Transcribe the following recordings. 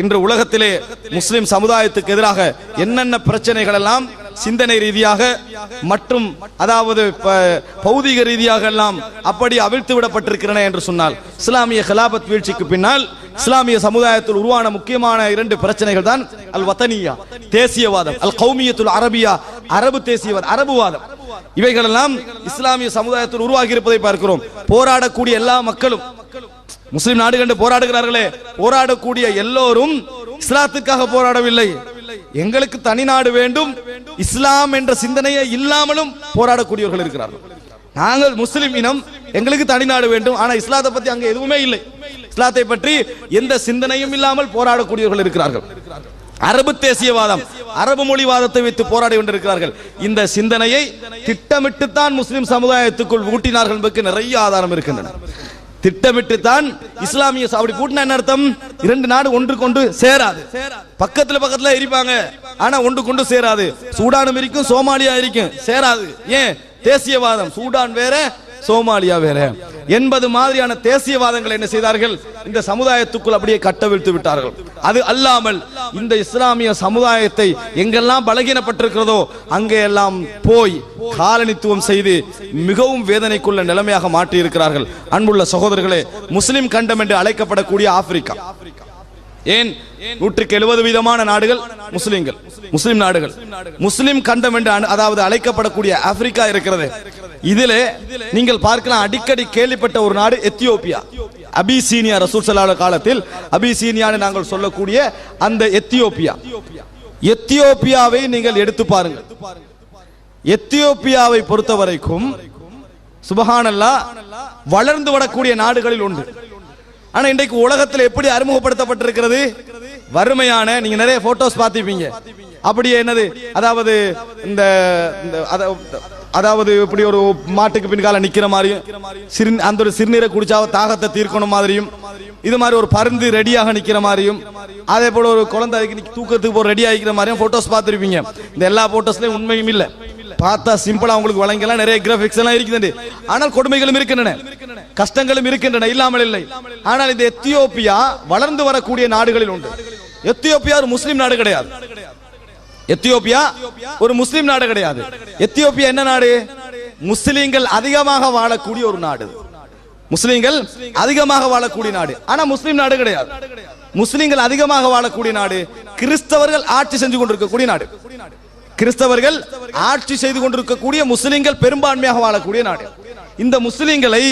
இன்று உலகத்திலே முஸ்லிம் சமுதாயத்துக்கு எதிராக என்னென்ன பிரச்சனைகள் எல்லாம் சிந்தனை ரீதியாக மற்றும் அதாவது பௌதிக பௌதீக ரீதியாக எல்லாம் அப்படி அவிழ்த்து விடப்பட்டிருக்கிறன என்று சொன்னால் இஸ்லாமிய ஹிலாபத் வீழ்ச்சிக்கு பின்னால் இஸ்லாமிய சமுதாயத்தில் உருவான முக்கியமான இரண்டு பிரச்சனைகள் தான் அல் வத்தனியா தேசியவாதம் அல் கௌமியத்துல் அரபியா அரபு தேசியவாதம் அரபுவாதம். இவைகளெல்லாம் இஸ்லாமிய சமுதாயத்தில் உருவாகி இருப்பதை பார்க்கிறோம். போராடக்கூடிய எல்லா மக்களும் முஸ்லிம் நாடு கண்டு போராடுகிறார்களே போராடக்கூடிய எல்லோரும் இஸ்லாத்துக்காக போராடவில்லை. எங்களுக்கு தனி நாடு வேண்டும் இஸ்லாம் என்ற சிந்தனையே இல்லாமலும் போராடக்கூடியவர்கள் இருக்கிறார்கள். நாங்கள் முஸ்லிம் இனம் எங்களுக்கு தனி நாடு வேண்டும் ஆனா இஸ்லாத்தை பத்தி அங்க எதுவுமே இல்லை. இஸ்லாத்தை பற்றி எந்த சிந்தனையும் இல்லாமல் போராடக்கூடியவர்கள் இருக்கிறார்கள். அரபு தேசியவாதம் அரபு மொழிவாதத்தை வைத்து போராடி கொண்டிருக்கிறார்கள். இந்த சிந்தனையை திட்டமிட்டுத்தான் முஸ்லிம் சமுதாயத்துக்குள் ஊட்டினார்கள் என்பதற்கு நிறைய ஆதாரம் இருக்கின்றன. திட்டமிட்டு தான் இஸ்லாமிய அப்படி கூட்டினா என்ன அர்த்தம்? இரண்டு நாடு ஒன்று கொண்டு சேராது. பக்கத்துல பக்கத்துல இருப்பாங்க ஆனா ஒன்று கொண்டு சேராது. சூடானும் இருக்கும் சோமாலியா இருக்கும் சேராது. ஏன்? தேசியவாதம். சூடான் வேற சோமாலியா வேற. என்பது மாதிரியான தேசியவாதங்களை என்ன செய்தார்கள்? இந்த சமுதாயத்துக்குள் அப்படியே கட்டவிழ்த்து விட்டார்கள். அது அல்லாமல் இந்த இஸ்லாமிய சமுதாயத்தை எங்கெல்லாம் பலகீனப்பட்டிருக்கிறதோ அங்கே எல்லாம் போய் காலனித்துவம் செய்து மிகவும் வேதனைக்குள்ள நிலைமையாக மாற்றி இருக்கிறார்கள் அன்புள்ள சகோதரர்களே முஸ்லிம் கண்டம் என்று அழைக்கப்படக்கூடிய ஆப்பிரிக்கா. ஏன்? நூற்றுக்கு எழுபது விதமான நாடுகள் முஸ்லிம்கள். முஸ்லிம் நாடுகள். முஸ்லிம் கண்டம் என்று அதாவது அழைக்கப்படக்கூடிய ஆப்பிரிக்கா இருக்கிறது. இதிலே நீங்கள் பார்க்கலாம் அடிக்கடி கேள்விப்பட்ட ஒரு நாடு எத்தியோப்பியா. அபிசீனியா ரசூல் காலத்தில் அபிசீனியான்னு நாங்கள் சொல்லக்கூடிய அந்த எத்தியோப்பியா. எத்தியோப்பியாவை நீங்கள் எடுத்து பாருங்கள். எத்தியோப்பியாவை பொறுத்த வரைக்கும் சுபஹானல்லா வளர்ந்து வரக்கூடிய நாடுகளில் ஒன்று. ஆனா இன்றைக்கு உலகத்தில் எப்படி அறிமுகப்படுத்தப்பட்டிருக்கிறது? வறுமையான நீங்க நிறைய போட்டோஸ் பார்த்திருப்பீங்க. அப்படியே என்னது? அதாவது இந்த இந்த அத- அதாவது இப்படி ஒரு மாட்டுக்கு பின்கால நிக்கிற மாதிரியும் சிறு அந்த ஒரு சிறுநீரை குடிச்சா தாகத்தை தீர்க்கணும் மாதிரியும் இது மாதிரி ஒரு பருந்து ரெடியாக நிக்கிற மாதிரியும் அதே போல ஒரு குழந்தைக்கு தூக்கத்துக்கு போற ரெடி ஆகிக்கிற மாதிரியும் போட்டோஸ் பார்த்துருப்பீங்க. இந்த எல்லா போட்டோஸ்லயும் உண்மையும் இல்ல. பார்த்தா சிம்பிளா உங்களுக்கு வழங்கலாம் நிறைய கிராபிக்ஸ் எல்லாம் இருக்குது ஆனால் கொடுமைகளும் இருக்கின்றன. கஷ்டங்களும் இருக்கின்றன. இல்லாமல் இல்லை. ஆனால் இந்த எத்தியோப்பியா வளர்ந்து வரக்கூடிய நாடுகளில் உண்டு. எத்தியோப்பியா ஒரு முஸ்லீம் நாடு கிடையாது. எத்தியோப்பியா? ஒரு முஸ்லிம் நாடு கிடையாது. எத்தியோப்பியா என்ன நாடு? முஸ்லிம்கள் அதிகமாக வாழக்கூடிய ஒரு நாடு. முஸ்லிம்கள் அதிகமாக வாழக்கூடிய நாடு. ஆனா முஸ்லிம் நாடு கிடையாது. முஸ்லிம்கள் அதிகமாக வாழக்கூடிய நாடு கிறிஸ்தவர்கள் ஆட்சி செஞ்சு கொண்டிருக்கக்கூடிய நாடு. கிறிஸ்தவர்கள் ஆட்சி செய்து கொண்டிருக்கக்கூடிய முஸ்லிம்கள் பெரும்பான்மையாக வாழக்கூடிய நாடு. இந்த முஸ்லிம்களை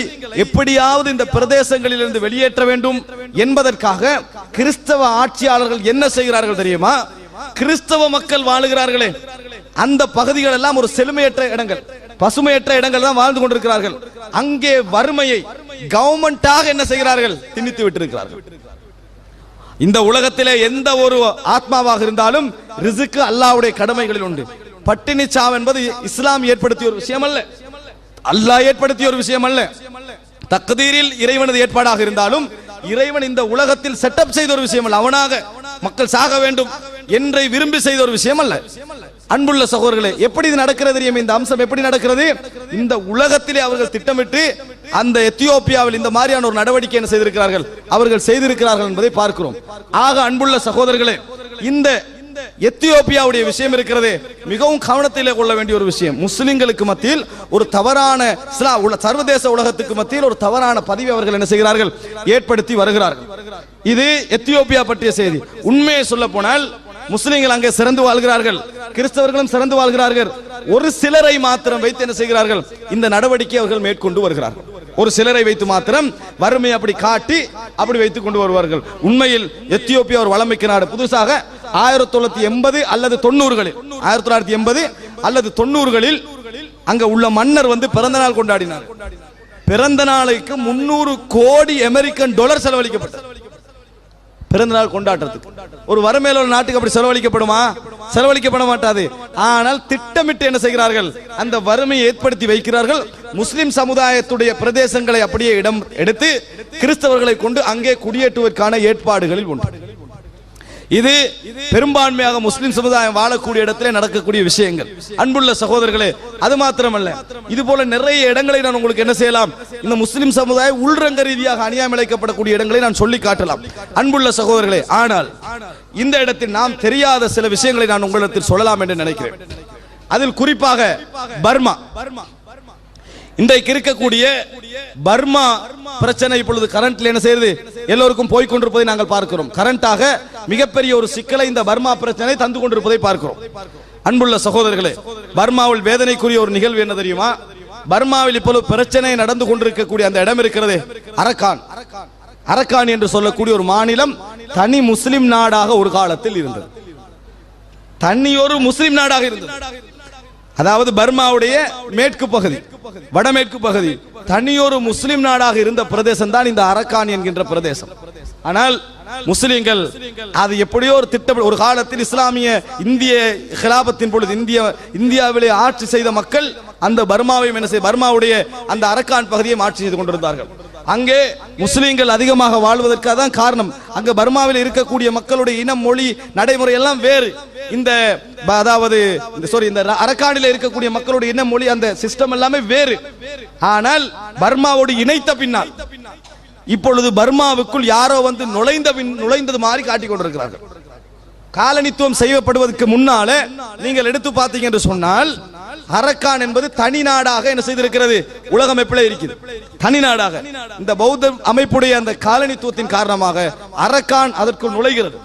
எப்படியாவது இந்த பிரதேசங்களிலிருந்து வெளியேற்ற வேண்டும் என்பதற்காக கிறிஸ்தவ ஆட்சியாளர்கள் என்ன செய்கிறார்கள் தெரியுமா? கிறிஸ்தவ மக்கள் வாழுகிறார்களே. அந்த பகுதிகள் எல்லாம் ஒரு செழுமையற்ற இடங்கள். பசுமையற்ற இடங்கள் தான் வாழ்ந்து கொண்டிருக்கிறார்கள். அங்கே வறுமையை கவர்மெண்டாக என்ன செய்கிறார்கள்? திணித்து விட்டிருக்கிறார்கள். இந்த உலகத்திலே எந்த ஒரு ஆத்மாவாக இருந்தாலும் ரிசுக்கு அல்லாவுடைய கடமைகளில் உண்டு. பட்டினி சாவு என்பது இஸ்லாம் ஏற்படுத்திய ஒரு விஷயம் அல்ல அல்லாஹ் ஏற்படுத்திய ஒரு விஷயம் அல்ல தக்கதீரில் இறைவனது ஏற்பாடாக இருந்தாலும் இறைவன் இந்த உலகத்தில் செட்டப் செய்த ஒரு விஷயம் அல்ல அவனாக மக்கள் சாக வேண்டும். என்றை விரும்பி செய்த ஒரு விஷயம் அல்ல அன்புள்ள சகோதரர்களே எப்படி இது நடக்கிறது தெரியும்? இந்த அம்சம் எப்படி நடக்கிறது? இந்த உலகத்திலே அவர்கள் திட்டமிட்டு அந்த எத்தியோப்பியாவில் இந்த மாதிரியான ஒரு நடவடிக்கை என்ன செய்திருக்கிறார்கள்? அவர்கள் செய்திருக்கிறார்கள் என்பதை பார்க்கிறோம். ஆக அன்புள்ள சகோதரர்களே இந்த எத்தியோப்பியாவுடைய விஷயம் இருக்கிறதே மிகவும் கவனத்திலே கொள்ள வேண்டிய ஒரு விஷயம். முஸ்லிம்களுக்கு மத்தியில் ஒரு தவறான இஸ்லா சர்வதேச உலகத்துக்கு மத்தியில் ஒரு தவறான பதிவை அவர்கள் என்ன செய்கிறார்கள்? ஏற்படுத்தி வருகிறார்கள். இது எத்தியோப்பியா பற்றிய செய்தி. உண்மையை சொல்ல போனால் முஸ்லிம்கள் அங்கே சிறந்து வாழ்கிறார்கள். கிறிஸ்தவர்களும் சிறந்து வாழ்கிறார்கள். ஒரு சிலரை மாத்திரம் வைத்து என்ன செய்கிறார்கள்? இந்த நடவடிக்கை அவர்கள் மேற்கொண்டு வருகிறார்கள். ஒரு சிலரை வைத்து மாத்திரம் வறுமை அப்படி காட்டி அப்படி வைத்துக் கொண்டு வருவார்கள். உண்மையில் எத்தியோப்பியா ஒரு வளமிக்க நாடு. புதுசாக ஆயிரத்தி தொள்ளாயிரத்தி எண்பது அல்லது தொண்ணூறுகளில் ஆயிரத்தி தொள்ளாயிரத்தி எண்பது அல்லது தொண்ணூறுகளில் அங்க உள்ள மன்னர் வந்து பிறந்த நாள் கொண்டாடினார். பிறந்த நாளைக்கு முன்னூறு கோடி அமெரிக்கன் டாலர் செலவழிக்கப்பட்டது. பிறந்தநாள் கொண்டாட்டத்துக்கு ஒரு வறுமையில ஒரு நாட்டுக்கு அப்படி செலவழிக்கப்படுமா? செலவழிக்கப்பட மாட்டாது. ஆனால் திட்டமிட்டு என்ன செய்கிறார்கள்? அந்த வறுமையை ஏற்படுத்தி வைக்கிறார்கள். முஸ்லிம் சமுதாயத்துடைய பிரதேசங்களை அப்படியே இடம் எடுத்து கிறிஸ்தவர்களை கொண்டு அங்கே குடியேற்றுவதற்கான ஏற்பாடுகளில் உண்டு இது பெரும்பான்மையாக முஸ்லிம் சமுதாயம் வாழக்கூடிய இடத்திலே நடக்கக்கூடிய விஷயங்கள். அன்புள்ள சகோதரர்களே அது மாத்திரமல்ல. இது போல நிறைய இடங்களை நான் உங்களுக்கு என்ன செய்யலாம்? இந்த முஸ்லிம் சமுதாயம் உள்ரங்க ரீதியாக அநியாயமிழைக்கப்படக்கூடிய இடங்களை நான் சொல்லி காட்டலாம். அன்புள்ள சகோதரர்களே ஆனால் இந்த இடத்தில் நாம் தெரியாத சில விஷயங்களை நான் உங்களிடத்தில் சொல்லலாம் என்று நினைக்கிறேன். அதில் குறிப்பாக பர்மா. இன்றைக்கு இருக்கக்கூடிய பர்மா பிரச்சனை இப்பொழுது கரண்ட்ல என்ன செய்யுது? எல்லோருக்கும் போய் கொண்டிருப்பதை நாங்கள் பார்க்கிறோம். கரண்டாக மிகப்பெரிய ஒரு சிக்கலை இந்த பர்மா பிரச்சனை தந்து கொண்டிருப்பதை பார்க்கிறோம். அன்புள்ள சகோதரர்களே பர்மாவில் வேதனைக்குரிய ஒரு நிகழ்வு என்ன தெரியுமா? பர்மாவில் இப்பொழுது பிரச்சனை நடந்து கொண்டிருக்கக்கூடிய அந்த இடம் இருக்கிறது அரக்கான். அரக்கான் என்று சொல்லக்கூடிய ஒரு மாநிலம் தனி முஸ்லிம் நாடாக ஒரு காலத்தில் இருந்தது. தனியொரு முஸ்லிம் நாடாக இருந்தது. அதாவது பர்மாவுடைய மேற்கு பகுதி வடமேற்கு பகுதி தனியொரு முஸ்லிம் நாடாக இருந்த பிரதேசம் தான் இந்த அரக்கான் என்கின்ற பிரதேசம். ஆனால் முஸ்லிம்கள் அது எப்படியோ ஒரு திட்டம் ஒரு காலத்தில் இஸ்லாமிய இந்திய ஹிலாபத்தின் பொழுது இந்திய இந்தியாவிலே ஆட்சி செய்த மக்கள் அந்த பர்மாவையும் என்ன செய்ய பர்மாவுடைய அந்த அரக்கான் பகுதியை ஆட்சி செய்து கொண்டிருந்தார்கள். அங்கே முஸ்லிம்கள் அதிகமாக வாழ்வதற்காக தான் காரணம். அங்க பர்மாவில் இருக்கக்கூடிய மக்களுடைய இனம் மொழி நடைமுறை எல்லாம் வேறு. இந்த அதாவது அதாவது சாரி இந்த அரக்காணில இருக்கக்கூடிய மக்களுடைய என்ன மொழி அந்த சிஸ்டம் எல்லாமே வேறு. ஆனால் பர்மாவோடு இணைத்த பின்னால். இப்பொழுது பர்மாவுக்குள் யாரோ வந்து நுழைந்த பின் நுழைந்தது மாதிரி காட்டிக் கொண்டிருக்கிறார்கள். காலனித்துவம் செய்யப்படுவதற்கு முன்னால நீங்கள் எடுத்து பார்த்தீங்க என்று சொன்னால் அரக்கான் என்பது தனி நாடாக என்ன செய்திருக்கிறது? உலக அமைப்பில் இருக்குது தனி நாடாக. இந்த பௌத்த அமைப்புடைய அந்த காலனித்துவத்தின் காரணமாக அரக்கான் அதற்குள் நுழைகிறது.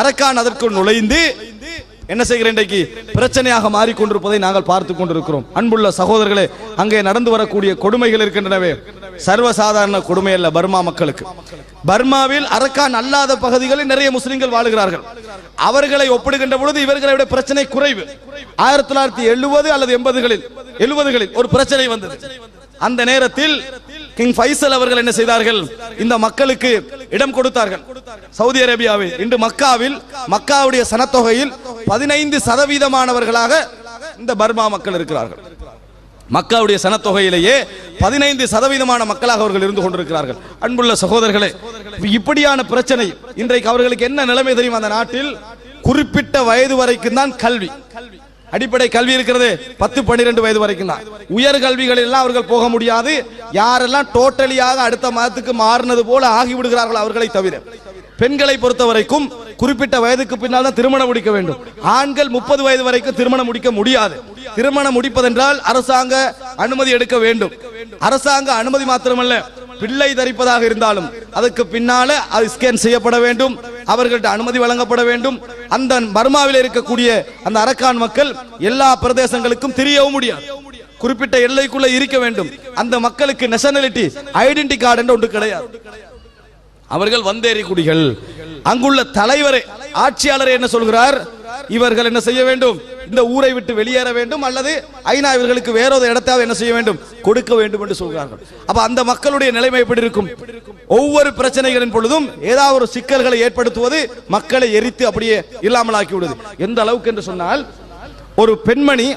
அரக்கான் அதற்குள் நுழைந்து என்ன செய்கிறேன் இன்றைக்கு? பிரச்சனையாக மாறிக்கொண்டிருப்பதை நாங்கள் பார்த்து கொண்டிருக்கிறோம். அன்புள்ள சகோதரர்களே அங்கே நடந்து வரக்கூடிய கொடுமைகள் இருக்கின்றனவே. சர்வசாதாரண கொடுமை அல்ல பர்மா மக்களுக்கு. பர்மாவில் அரக்கான் அல்லாத பகுதிகளில் நிறைய முஸ்லிம்கள் வாழுகிறார்கள். அவர்களை ஒப்பிடுகின்ற பொழுது இவர்களை விட பிரச்சனை குறைவு. ஆயிரத்தி தொள்ளாயிரத்தி எழுபது அல்லது எண்பதுகளில் எழுபதுகளில் ஒரு பிரச்சனை வந்தது. அந்த நேரத்தில் கிங் ஃபைசல் அவர்கள் என்ன செய்தார்கள்? இந்த மக்களுக்கு இடம் கொடுத்தார்கள். சவுதி அரேபியாவில் இன்று மக்காவில் மக்காவுடைய சனத்தொகையில் பதினைந்து சதவீதமானவர்களாக இந்த பர்மா மக்கள் இருக்கிறார்கள். மக்களுடைய சனத்தொகையிலேயே பதினைந்து சதவீதமான மக்களாக அவர்கள் இருந்து கொண்டிருக்கிறார்கள். அன்புள்ள சகோதரர்களே இப்படியான பிரச்சனை இன்றைக்கு அவர்களுக்கு என்ன நிலைமை தெரியும்? அந்த நாட்டில் குறிப்பிட்ட வயது வரைக்கும் தான் கல்வி. அடிப்படை கல்வி இருக்கிறது பத்து பன்னிரெண்டு வயது வரைக்கும் தான். உயர் கல்விகளில் எல்லாம் அவர்கள் போக முடியாது. யாரெல்லாம் டோட்டலியாக அடுத்த மதத்துக்கு மாறினது போல ஆகிவிடுகிறார்கள் அவர்களை தவிர. பெண்களை பொறுத்த வரைக்கும் குறிப்பிட்ட வயதுக்கு பின்னால் தான் திருமணம் முடிக்க வேண்டும். ஆண்கள் முப்பது வயது வரைக்கும் திருமணம் முடிக்க முடியாது. திருமணம் முடிப்பதென்றால் அரசாங்க அனுமதி எடுக்க வேண்டும். அரசாங்க அனுமதி மாத்திரமல்ல பிள்ளை தரிப்பதாக இருந்தாலும் அதுக்கு பின்னால அது ஸ்கேன் செய்யப்பட வேண்டும். அவர்கள்ட்ட அனுமதி வழங்கப்பட வேண்டும். அந்த பர்மாவில் இருக்கக்கூடிய அந்த அரக்கான் மக்கள் எல்லா பிரதேசங்களுக்கும் தெரியவும் முடியாது. குறிப்பிட்ட எல்லைக்குள்ள இருக்க வேண்டும். அந்த மக்களுக்கு நேஷனாலிட்டி ஐடென்டி கார்டு என்று ஒன்று கிடையாது. அவர்கள் வந்தேறி குடிகள். அங்குள்ள தலைவரை ஆட்சியாளர் என்ன சொல்கிறார்? இவர்கள் என்ன செய்ய வேண்டும்? இந்த ஊரை விட்டு வெளியேற வேண்டும் அல்லது ஐநா இவர்களுக்கு வேற ஒரு இடத்தாவது என்ன செய்ய வேண்டும்? கொடுக்க வேண்டும் என்று சொல்கிறார்கள். அப்ப அந்த மக்களுடைய நிலைமை எப்படி இருக்கும்? ஒவ்வொரு பிரச்சனைகளின் பொழுதும் ஏதாவது ஒரு சிக்கல்களை ஏற்படுத்துவது மக்களை எரித்து அப்படியே இல்லாமலாக்கி விடுது. எந்த அளவுக்கு என்று சொன்னால் ஒரு பெண்மணி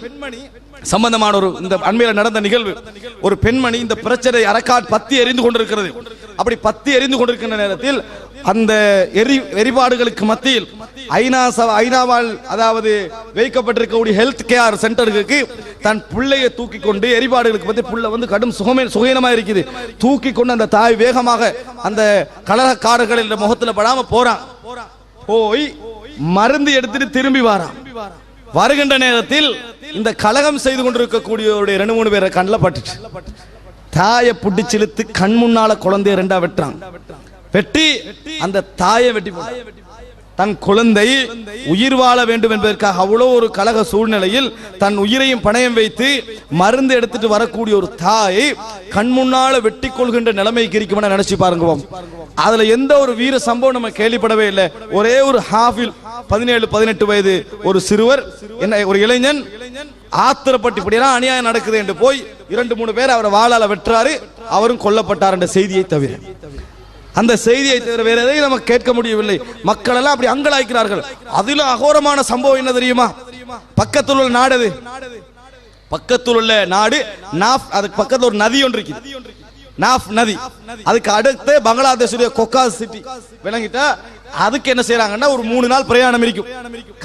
சம்பந்தமான ஒரு இந்த அண்மையில் நடந்த நிகழ்வு. ஒரு பெண்மணி இந்த பிரச்சனை அரக்காட் பத்தி எரிந்து கொண்டிருக்கிறது. அப்படி பத்தி எரிந்து கொண்டிருக்கின்ற நேரத்தில் அந்த எரி எரிபாடுகளுக்கு மத்தியில் ஐநா ச- ஐநாவால் அதாவது வைக்கப்பட்டிருக்கக்கூடிய ஹெல்த் கேர் சென்டருக்கு தன் பிள்ளையை தூக்கி கொண்டு எரிபாடுகளுக்கு பற்றி புள்ள வந்து கடும் சுகமே சுகீனமா இருக்குது. தூக்கி கொண்டு அந்த தாய் வேகமாக அந்த கலகக்காரர்கள் முகத்தில் முகத்துல படாம போறான். போய் மருந்து எடுத்துட்டு திரும்பி வாரான். வருகின்ற நேரத்தில் இந்த கலகம் செய்து கொண்டிருக்கக்கூடியவருடைய ரெண்டு மூணு பேரை கண்ணில் பட்டுச்சு. தாயை புடிச்சு இழுத்து கண் முன்னால குழந்தைய ரெண்டா வெட்டுறான் வெட்டி அந்த தாயை வெட்டி தன் குழந்தை உயிர் வாழ வேண்டும் என்பதற்காக அவ்வளோ ஒரு கலக சூழ்நிலையில் தன் உயிரையும் பணயம் வைத்து மருந்து எடுத்துட்டு வரக்கூடிய ஒரு தாயை கண் முன்னால வெட்டி கொள்கின்ற நிலைமைக்கு இருக்குமென நினைச்சு பாருங்க அதுல எந்த ஒரு வீர சம்பவம் நம்ம கேள்விப்படவே இல்லை. ஒரே ஒரு ஹாஃபில் பதினேழு பதினெட்டு வயது ஒரு சிறுவர் என்ன ஒரு இளைஞன் ஆத்திரப்பட்டு இப்படியெல்லாம் அநியாயம் நடக்குது என்று போய் இரண்டு மூணு பேர் அவரை வாழால வெற்றாரு அவரும் கொல்லப்பட்டார் என்ற செய்தியை தவிர. அந்த செய்தியை தவிர வேற எதையும் நம்ம கேட்க முடியவில்லை. மக்கள் எல்லாம் அப்படி அங்கலாய்க்கிறார்கள். அதிலும் அகோரமான சம்பவம் என்ன தெரியுமா? பக்கத்தில் உள்ள நாடு பக்கத்தில் உள்ள நாடு நாப் அதுக்கு பக்கத்துல ஒரு நதி ஒன்று இருக்குது. நாஃப் நதி. அதுக்கு அடுத்து பங்களாதேஷுடைய கொக்கா சிட்டி. விளங்கிட்டா அதுக்கு என்ன செய்யறாங்கன்னா ஒரு மூணு நாள் பிரயாணம் இருக்கும்.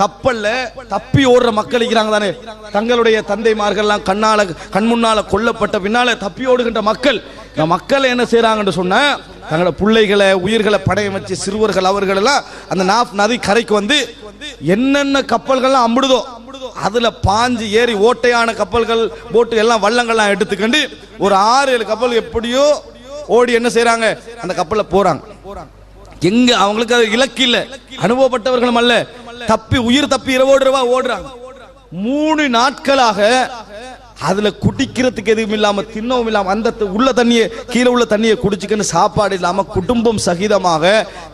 கப்பல்ல தப்பி ஓடுற மக்கள் இருக்கிறாங்க தானே. தங்களுடைய தந்தைமார்கள்லாம் கண்ணால கண் முன்னால கொல்லப்பட்ட பின்னால தப்பி ஓடுகின்ற மக்கள். இந்த மக்கள் என்ன செய்யறாங்கன்னு சொன்னா தங்களோட பிள்ளைகளை உயிர்களை படையம் வச்சு சிறுவர்கள் அவர்கள் எல்லாம் அந்த நாஃப் நதி கரைக்கு வந்து என்னென்ன கப்பல்கள்லாம் அம்பிடுதோ அதுல பாஞ்சு ஏறி ஓட்டையான கப்பல்கள் போட்டு எல்லாம் வள்ளங்கள்லாம் எடுத்துக்கண்டு ஒரு ஆறு ஏழு கப்பல் எப்படியோ ஓடி என்ன செய்யறாங்க அந்த கப்பல்ல போறாங்க. எங்க அவங்களுக்கு அது இலக்கு இல்ல. அனுபவப்பட்டவர்களும் அல்ல. தப்பி உயிர் தப்பி இரவோடு இரவா ஓடுறாங்க. மூணு நாட்களாக அதுல குடிக்கிறதுக்கு எதுவும் இல்லாம தின்னவும் இல்லாம அந்த உள்ள தண்ணியை கீழே உள்ள தண்ணியை குடிச்சுக்கன்னு சாப்பாடு இல்லாம குடும்பம் சகிதமாக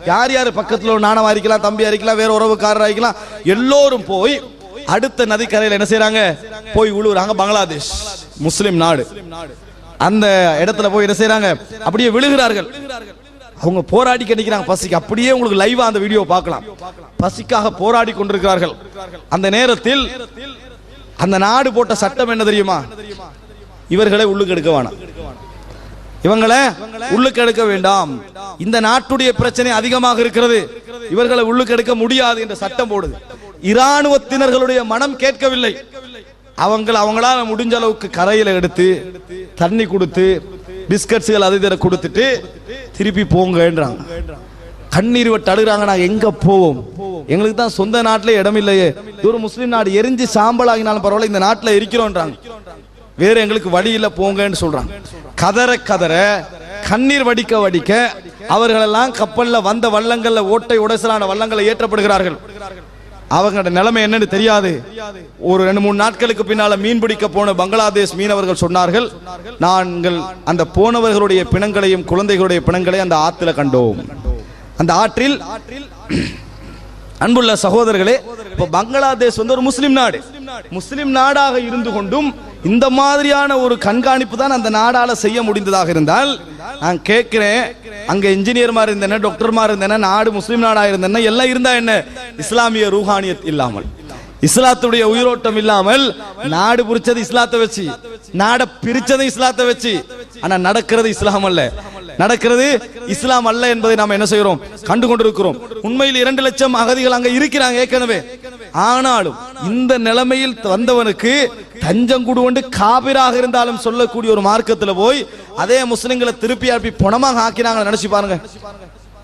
யார் யார் பக்கத்துல ஒரு நாணம் அரிக்கலாம் தம்பி அரிக்கலாம் வேற உறவுக்காரர் அரிக்கலாம் எல்லோரும் போய் அடுத்த நதிக்கரையில் என்ன செய்யறாங்க போய் உழுவுறாங்க. பங்களாதேஷ். முஸ்லிம் நாடு. அந்த இடத்துல போய் என்ன செய்யறாங்க அப்படியே விழுகிறார்கள். அவங்க போராடி நிக்கிறாங்க. பசிக்கு அப்படியே உங்களுக்கு லைவா அந்த வீடியோ பார்க்கலாம். பசிக்காக போராடி கொண்டிருக்கிறார்கள். அந்த நேரத்தில் அந்த நாடு போட்ட சட்டம் என்ன தெரியுமா? இவர்களை உள்ளுக்கு எடுக்க வேணாம். இவங்களை உள்ளுக்கு எடுக்க வேண்டாம். இந்த நாட்டுடைய பிரச்சனை அதிகமாக இருக்கிறது. இவர்களை உள்ளுக்கு எடுக்க முடியாது என்ற சட்டம் போடுது. இராணுவத்தினர்களுடைய மனம் கேட்கவில்லை. அவங்களை அவங்களால முடிஞ்ச அளவுக்கு கரையில எடுத்து தண்ணி கொடுத்து பிஸ்கட்ஸுகள் அது இதில் கொடுத்துட்டு திருப்பி போங்கன்றாங்க. கண்ணீர் விட்டு அழுகிறாங்க நான் எங்க போவோம்? எங்களுக்கு தான் சொந்த நாட்டிலே இடம் இல்லையே. ஒரு முஸ்லீம் நாடு. எரிஞ்சு சாம்பல் ஆகினாலும் பரவாயில்ல இந்த நாட்டில் இருக்கிறோன்றாங்க. வேற எங்களுக்கு வழி இல்லை போங்கன்னு சொல்றாங்க. கதற கதற கண்ணீர் வடிக்க வடிக்க அவர்களெல்லாம் கப்பலில் வந்த வள்ளங்கள்ல ஓட்டை உடைசலான வள்ளங்களை ஏற்றப்படுகிறார்கள். அவங்களோட நிலைமை என்னன்னு தெரியாது. ஒரு ரெண்டு மூணு நாட்களுக்கு பின்னால மீன் பிடிக்க போன பங்களாதேஷ் மீனவர்கள் சொன்னார்கள் நாங்கள் அந்த போனவர்களுடைய பிணங்களையும் குழந்தைகளுடைய பிணங்களையும் அந்த ஆற்றுல கண்டோம். அந்த ஆற்றில் அன்புள்ள சகோதரர்களே இப்போ பங்களாதேஷ் வந்து ஒரு முஸ்லிம் நாடு. முஸ்லிம் நாடாக இருந்து கொண்டும் இந்த மாதிரியான ஒரு கண்காணிப்பு தான் அந்த நாடால செய்ய முடிந்ததாக இருந்தால் நான் கேட்கிறேன் அங்க இன்ஜினியர்மார் டாக்டர் மாதிரி இருந்தன நாடு முஸ்லீம் நாடா இருந்தேன்னா எல்லாம் இருந்தா என்ன? இஸ்லாமிய ரூஹானியத் இல்லாமல் இஸ்லாத்துடைய உயிரோட்டம் இல்லாமல் நாடு புரிச்சது இஸ்லாத்தை வச்சு நாட பிரிச்சது இஸ்லாத்தை வச்சு ஆனா நடக்கிறது இஸ்லாம் அல்ல. நடக்கிறது இஸ்லாம் அல்ல என்பதை நாம் என்ன செய்கிறோம்? கண்டு கொண்டிருக்கிறோம் உண்மையில் இரண்டு லட்சம் அகதிகள் அங்க இருக்கிறாங்க ஏற்கனவே. ஆனாலும் இந்த நிலைமையில் வந்தவனுக்கு தஞ்சம் கொண்டு காபிராக இருந்தாலும் சொல்லக்கூடிய ஒரு மார்க்கத்துல போய் அதே முஸ்லிம்களை திருப்பி அனுப்பி பணமாக ஆக்கினாங்க நினைச்சு பாருங்க.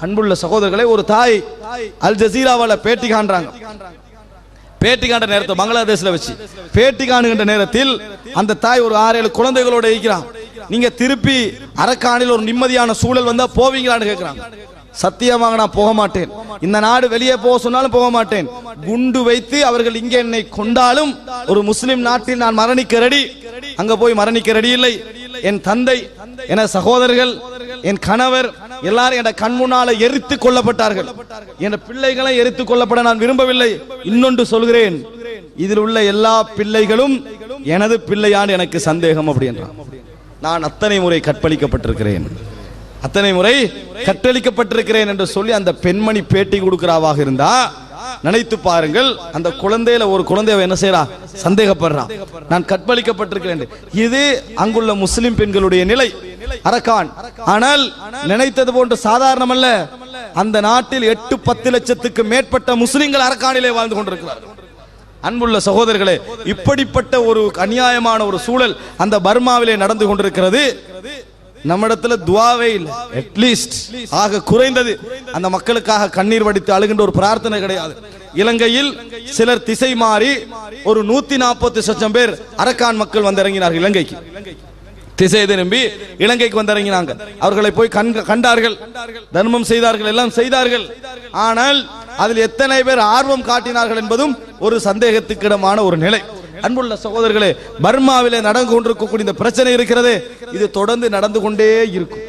அன்புள்ள சகோதரர்களே ஒரு தாய் அல் ஜசீராவால பேட்டி காண்றாங்க. பேட்டி காண்ற நேரத்தை பங்களாதேஷ்ல வச்சு. பேட்டி காணுகின்ற நேரத்தில் அந்த தாய் ஒரு ஆறு ஏழு குழந்தைகளோட இருக்கிறான். நீங்க திருப்பி அரக்காணில் ஒரு நிம்மதியான சூழல் வந்தா போவீங்களான்னு கேட்கிறாங்க சத்தியமாக நான் போக மாட்டேன். இந்த நாடு வெளியே போக சொன்னாலும் போக மாட்டேன். குண்டு வைத்து அவர்கள் இங்கே என்னை கொண்டாலும் ஒரு முஸ்லிம் நாட்டில் நான் மரணிக்க ரெடி அங்க போய் மரணிக்க ரெடி இல்லை. என் தந்தை என சகோதரர்கள் என் கணவர் எல்லாரும் என் கண் முன்னால எரித்து கொல்லப்பட்டார்கள். என் பிள்ளைகளை எரித்து கொல்லப்பட நான் விரும்பவில்லை. இன்னொன்று சொல்கிறேன். இதில் உள்ள எல்லா பிள்ளைகளும் எனது பிள்ளையான் எனக்கு சந்தேகம் அப்படின்றான் நான் அத்தனை முறை கற்பழிக்கப்பட்டிருக்கிறேன். அத்தனை முறை கட்டளிக்கப்பட்டிருக்கிறேன் என்று சொல்லி அந்த பெண்மணி பேட்டி கொடுக்கிறாவாக இருந்தா நினைத்து பாருங்கள் அந்த குழந்தையில ஒரு குழந்தைய என்ன செய்யறா சந்தேகப்படுறான். நான் கற்பழிக்கப்பட்டிருக்கிறேன் இது அங்குள்ள முஸ்லிம் பெண்களுடைய நிலை. அரக்கான். ஆனால் நினைத்தது போன்று சாதாரணம் அல்ல அந்த நாட்டில் எட்டு பத்து லட்சத்துக்கு மேற்பட்ட முஸ்லிம்கள் அரக்கானிலே வாழ்ந்து கொண்டிருக்கிறார்கள். அன்புள்ள சகோதரர்களே இப்படிப்பட்ட ஒரு அநியாயமான ஒரு சூழல் அந்த பர்மாவிலே நடந்து கொண்டிருக்கிறது. நம்மிடத்துல துவாவே இல்லை. அட்லீஸ்ட் ஆக குறைந்தது. அந்த மக்களுக்காக கண்ணீர் வடித்து அழுகின்ற ஒரு பிரார்த்தனை கிடையாது. இலங்கையில் சிலர் திசை மாறி ஒரு நூத்தி நாற்பத்தி லட்சம் பேர் அரக்கான் மக்கள் வந்து இறங்கினார்கள் இலங்கைக்கு. திசை திரும்பி இலங்கைக்கு வந்திறங்கினாங்க. அவர்களை போய் கண்டார்கள். தர்மம் செய்தார்கள் எல்லாம் செய்தார்கள். ஆனால் அதில் எத்தனை பேர் ஆர்வம் காட்டினார்கள் என்பதும் ஒரு சந்தேகத்துக்கிடமான ஒரு நிலை. அன்புள்ள சகோதரர்களே பர்மாவிலே நடந்து கொண்டிருக்கக்கூடிய இந்த பிரச்சனை இருக்கிறதே. இது தொடர்ந்து நடந்து கொண்டே இருக்கும்.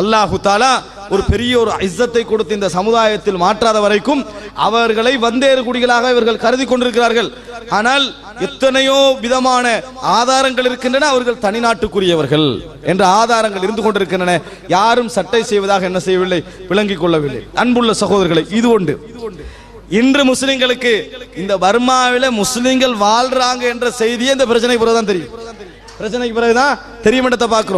அல்லாஹு தாலா ஒரு பெரிய ஒரு இஸ்ஸத்தை கொடுத்து இந்த சமுதாயத்தில் மாற்றாத வரைக்கும் அவர்களை வந்தேறு குடிகளாக இவர்கள் கருதி கொண்டிருக்கிறார்கள். ஆனால் எத்தனையோ விதமான ஆதாரங்கள் இருக்கின்றன அவர்கள் தனிநாட்டுக்குரியவர்கள் என்ற ஆதாரங்கள் இருந்து கொண்டிருக்கின்றன. யாரும் சட்டை செய்வதாக என்ன செய்யவில்லை விளங்கிக் கொள்ளவில்லை. அன்புள்ள சகோதரர்களை இது ஒன்று. இன்று முஸ்லிம்களுக்கு இந்த பர்மாவில முஸ்லிம்கள் வாழ்றாங்க என்ற செய்தியே இந்த பிரச்சனைக்கு பிறகுதான் தெரியும். பிரச்சனைக்கு பிறகுதான் தெரியும் இடத்தை பார்க்கிறோம்.